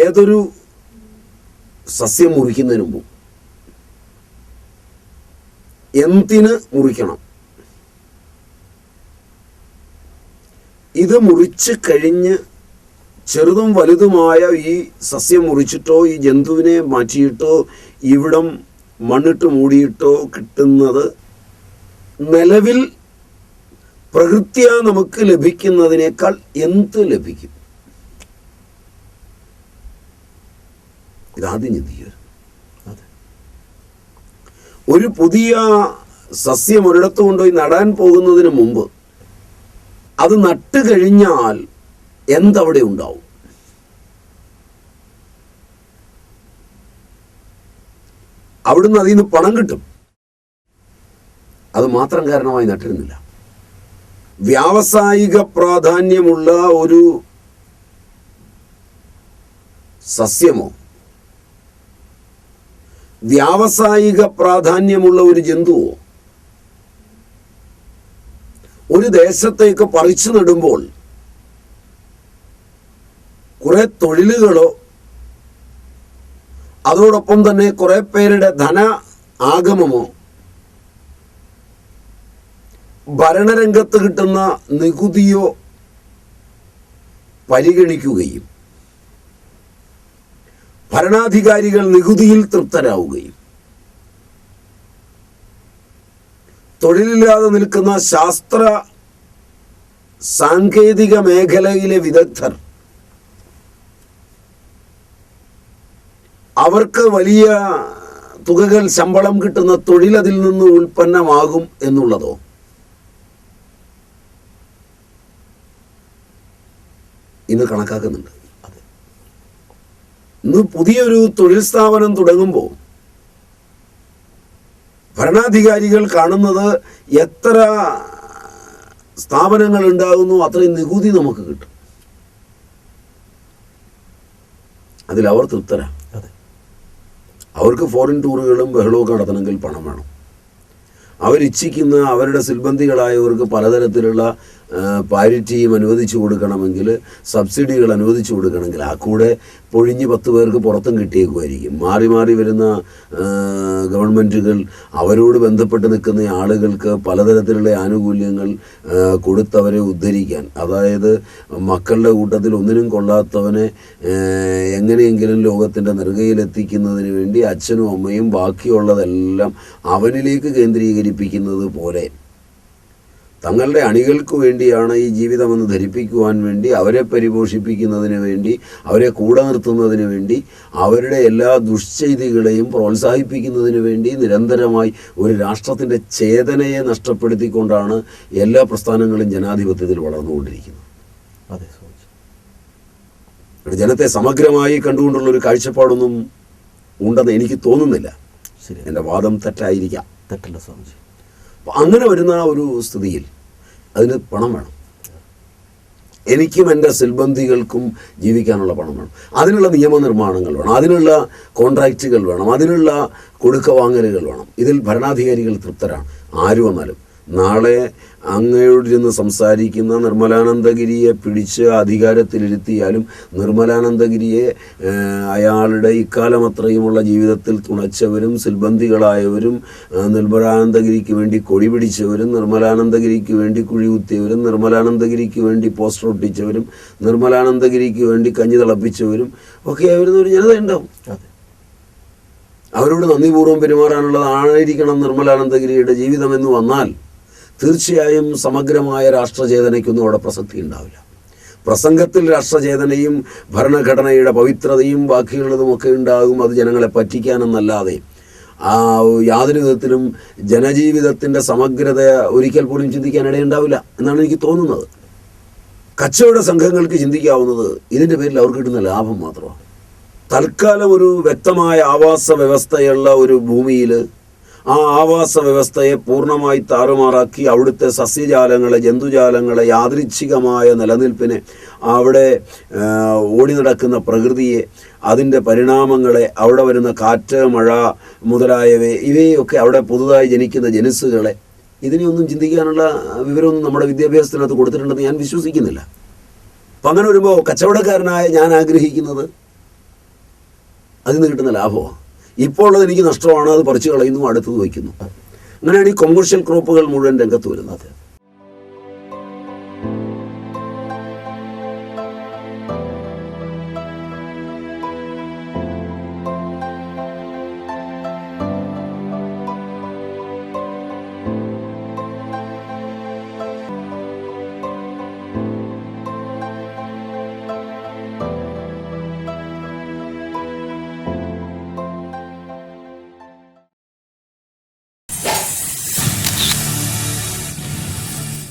ഏതൊരു സസ്യം മുറിക്കുന്നതിന് മുമ്പും എന്തിന് മുറിക്കണം? ഇത് മുറിച്ച് കഴിഞ്ഞ് ചെറുതും വലുതുമായ ഈ സസ്യം മുറിച്ചിട്ടോ ഈ ജന്തുവിനെ മാറ്റിയിട്ടോ ഇവിടം മണ്ണിട്ട് മൂടിയിട്ടോ കിട്ടുന്നത് നിലവിൽ പ്രകൃത്യ നമുക്ക് ലഭിക്കുന്നതിനേക്കാൾ എന്ത് ലഭിക്കും? ഇതാദ്യം ചിന്തിക്കുക അതെ ഒരു പുതിയ സസ്യം ഒരിടത്ത് കൊണ്ടുപോയി നടാൻ പോകുന്നതിന് മുമ്പ് അത് നട്ട് കഴിഞ്ഞാൽ എന്തവിടെ ഉണ്ടാവും? അവിടുന്ന് അതിൽ നിന്ന് പണം കിട്ടും. അത് മാത്രം കാരണമായി നട്ടിരുന്നില്ല. വ്യാവസായിക പ്രാധാന്യമുള്ള ഒരു സസ്യമോ വ്യാവസായിക പ്രാധാന്യമുള്ള ഒരു ജന്തുവോ? ഒരു ദേശത്തേക്ക് പറിച്ചു നടുമ്പോൾ കുറെ തൊഴിലുകളോ അതോടൊപ്പം തന്നെ കുറെ പേരുടെ ധന ആഗമമോ ഭരണരംഗത്ത് കിട്ടുന്ന നികുതിയോ പരിഗണിക്കുകയും ഭരണാധികാരികൾ നികുതിയിൽ തൃപ്തരാവുകയും തൊഴിലില്ലാതെ നിൽക്കുന്ന ശാസ്ത്ര സാങ്കേതിക മേഖലയിലെ വിദഗ്ധർ അവർക്ക് വലിയ തുകകൾ ശമ്പളം കിട്ടുന്ന തൊഴിൽ അതിൽ നിന്ന് ഉൽപ്പന്നമാകും എന്നുള്ളതോ? ഇന്ന് കണക്കാക്കുന്നുണ്ട്. പുതിയൊരു തൊഴിൽ സ്ഥാപനം തുടങ്ങുമ്പോൾ ഭരണാധികാരികൾ കാണുന്നത് എത്ര സ്ഥാപനങ്ങൾ ഉണ്ടാകുന്നു അത്രയും നികുതി നമുക്ക് കിട്ടും. അതിൽ അവർ തൃപ്തരാ അവർക്ക് ഫോറിൻ ടൂറുകളും ബഹളവും നടത്തണമെങ്കിൽ പണം വേണം. അവരിച്ഛിക്കുന്ന അവരുടെ സിൽബന്ധികളായവർക്ക് പലതരത്തിലുള്ള പാരിറ്റിയും അനുവദിച്ചു കൊടുക്കണമെങ്കിൽ സബ്സിഡികൾ അനുവദിച്ചു കൊടുക്കണമെങ്കിൽ ആ കൂടെ പൊഴിഞ്ഞ് പത്ത് പേർക്ക് പുറത്തും കിട്ടിയേക്കുമായിരിക്കും. മാറി മാറി വരുന്ന ഗവൺമെന്റുകൾ അവരോട് ബന്ധപ്പെട്ട് നിൽക്കുന്ന ആളുകൾക്ക് പലതരത്തിലുള്ള ആനുകൂല്യങ്ങൾ കൊടുത്തവരെ ഉദ്ധരിക്കാൻ. അതായത് മക്കളുടെ കൂട്ടത്തിൽ ഒന്നിനും കൊള്ളാത്തവനെ എങ്ങനെയെങ്കിലും ലോകത്തിന്റെ നെറുകയിലെത്തിക്കുന്നതിന് വേണ്ടി അച്ഛനും അമ്മയും ബാക്കിയുള്ളതെല്ലാം അവനിലേക്ക് കേന്ദ്രീകരിപ്പിക്കുന്നത് പോലെ. തങ്ങളുടെ അണികൾക്ക് വേണ്ടിയാണ് ഈ ജീവിതമെന്ന് ധരിപ്പിക്കുവാൻ വേണ്ടി അവരെ പരിപോഷിപ്പിക്കുന്നതിന് വേണ്ടി അവരെ കൂടെ നിർത്തുന്നതിന് വേണ്ടി അവരുടെ എല്ലാ ദുഷ്ചെയ്തികളെയും പ്രോത്സാഹിപ്പിക്കുന്നതിന് വേണ്ടി നിരന്തരമായി ഒരു രാഷ്ട്രത്തിന്റെ ചേതനയെ നഷ്ടപ്പെടുത്തിക്കൊണ്ടാണ് എല്ലാ പ്രസ്ഥാനങ്ങളും ജനാധിപത്യത്തിൽ വളർന്നുകൊണ്ടിരിക്കുന്നത്. അതെ ജനത്തെ സമഗ്രമായി കണ്ടുകൊണ്ടുള്ള ഒരു കാഴ്ചപ്പാടൊന്നും ഉണ്ടെന്ന് എനിക്ക് തോന്നുന്നില്ല. ശരി എന്റെ വാദം തെറ്റായിരിക്കാം. തെറ്റല്ല സ്വാമിജി. അപ്പം അങ്ങനെ വരുന്ന ആ ഒരു സ്ഥിതിയിൽ അതിന് പണം വേണം. എനിക്കും എന്റെ സിൽബന്ധികൾക്കും ജീവിക്കാനുള്ള പണം വേണം. അതിനുള്ള നിയമനിർമ്മാണങ്ങൾ വേണം. അതിനുള്ള കോൺട്രാക്റ്റുകൾ വേണം. അതിനുള്ള കൊടുക്ക വാങ്ങലുകൾ വേണം. ഇതിൽ ഭരണാധികാരികൾ തൃപ്തരാണ്. ആര് വന്നാലും. നാളെ അങ്ങയോട് ചെന്ന് സംസാരിക്കുന്ന നിർമ്മലാനന്ദഗിരിയെ പിടിച്ച് അധികാരത്തിലിരുത്തിയാലും നിർമ്മലാനന്ദഗിരിയെ അയാളുടെ ഇക്കാലം അത്രയുമുള്ള ജീവിതത്തിൽ തുണച്ചവരും സിൽബന്ധികളായവരും നിർമ്മലാനന്ദഗിരിക്ക് വേണ്ടി കൊടി പിടിച്ചവരും നിർമ്മലാനന്ദഗിരിക്ക് വേണ്ടി കുഴി കുത്തിയവരും നിർമ്മലാനന്ദഗിരിക്ക് വേണ്ടി പോസ്റ്റർ ഒട്ടിച്ചവരും നിർമ്മലാനന്ദഗിരിക്ക് വേണ്ടി കഞ്ഞി തിളപ്പിച്ചവരും ഒക്കെ ആയിരുന്ന ഒരു ജനത ഉണ്ടാവും. അവരോട് നന്ദിപൂർവം പെരുമാറാനുള്ളതായിരിക്കണം നിർമ്മലാനന്ദഗിരിയുടെ ജീവിതം എന്ന് വന്നാൽ. തീർച്ചയായും സമഗ്രമായ രാഷ്ട്രചേതനയ്ക്കൊന്നും അവിടെ പ്രസക്തി ഉണ്ടാവില്ല പ്രസംഗത്തിൽ രാഷ്ട്രചേതനയും ഭരണഘടനയുടെ പവിത്രതയും ബാക്കിയുള്ളതുമൊക്കെ ഉണ്ടാകും അത് ജനങ്ങളെ പറ്റിക്കാനെന്നല്ലാതെ. ആ യാതൊരു വിധത്തിലും ജനജീവിതത്തിന്റെ സമഗ്രത ഒരിക്കൽ പോലും ചിന്തിക്കാൻ ഇടയുണ്ടാവില്ല എന്നാണ് എനിക്ക് തോന്നുന്നത്. കച്ചവട സംഘങ്ങൾക്ക് ചിന്തിക്കാവുന്നത് ഇതിന്റെ പേരിൽ അവർക്ക് കിട്ടുന്ന ലാഭം മാത്രമാണ്. തൽക്കാലം ഒരു വ്യക്തമായ ആവാസ വ്യവസ്ഥയുള്ള ഒരു ഭൂമിയിൽ ആ ആവാസ വ്യവസ്ഥയെ പൂർണമായി താറുമാറാക്കി അവിടുത്തെ സസ്യജാലങ്ങളെ ജന്തുജാലങ്ങളെ യാദൃച്ഛികമായ നിലനിൽപ്പിനെ അവിടെ ഓടി നടക്കുന്ന പ്രകൃതിയെ അതിന്റെ പരിണാമങ്ങളെ അവിടെ വരുന്ന കാറ്റ് മഴ മുതലായവയെ ഇവയൊക്കെ അവിടെ പുതുതായി ജനിക്കുന്ന ജനുസുകളെ ഇതിനെയൊന്നും ചിന്തിക്കാനുള്ള വിവരമൊന്നും നമ്മുടെ വിദ്യാഭ്യാസത്തിനകത്ത് കൊടുത്തിട്ടുണ്ടെന്ന് ഞാൻ വിശ്വസിക്കുന്നില്ല. അപ്പം അങ്ങനെ വരുമ്പോൾ കച്ചവടക്കാരനായ ഞാൻ ആഗ്രഹിക്കുന്നത് അതിൽ നിന്ന് കിട്ടുന്ന ലാഭമാണ് ഇപ്പോൾ ഉള്ളത് എനിക്ക് നഷ്ടമാണ് അത് പറിച്ചു കളയുന്നു അടുത്തത് വയ്ക്കുന്നു. അങ്ങനെയാണ് ഈ കൊമേഴ്ഷ്യൽ ക്രോപ്പുകൾ മുഴുവൻ രംഗത്ത് വരുന്നത്.